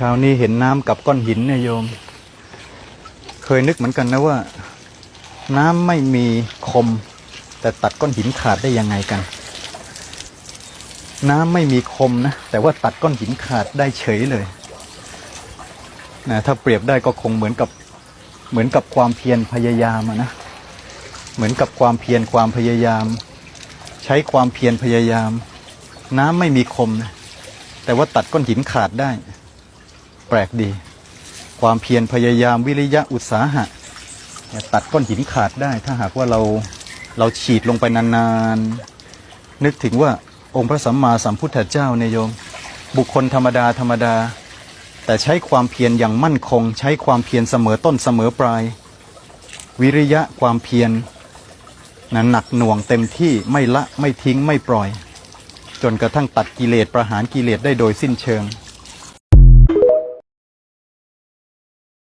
เช้านี้เห็นน้ำกับก้อนหินเนี่ยโยม เคยนึกเหมือนกันนะว่า น้ำไม่มีคม แต่ตัดก้อนหินขาดได้ยังไงกัน น้ำไม่มีคมนะ แต่ว่าตัดก้อนหินขาดได้เฉยเลยนะถ้าเปรียบได้ก็คงเหมือนกับเหมือนกับความเพียรพยายามนะ เหมือนกับความเพียรความพยายาม ใช้ความเพียรพยายาม น้ำไม่มีคมนะแต่ว่าตัดก้อนหินขาดได้ แปลกดี ความเพียรพยายามวิริยะอุตสาหะ ตัดก้อนหินขาดได้ถ้าหากว่าเราเราฉีดลงไปนานๆ นึกถึงว่าองค์พระสัมมาสัมพุทธเจ้าเนี่ยโยม บุคคลธรรมดาธรรมดา แต่ใช้ความเพียรอย่างมั่นคง ใช้ความเพียรเสมอต้นเสมอปลาย วิริยะความเพียรนั้นหนักหน่วงเต็มที่ไม่ละไม่ทิ้งไม่ปล่อย จนกระทั่งตัดกิเลสประหารกิเลสได้โดยสิ้นเชิง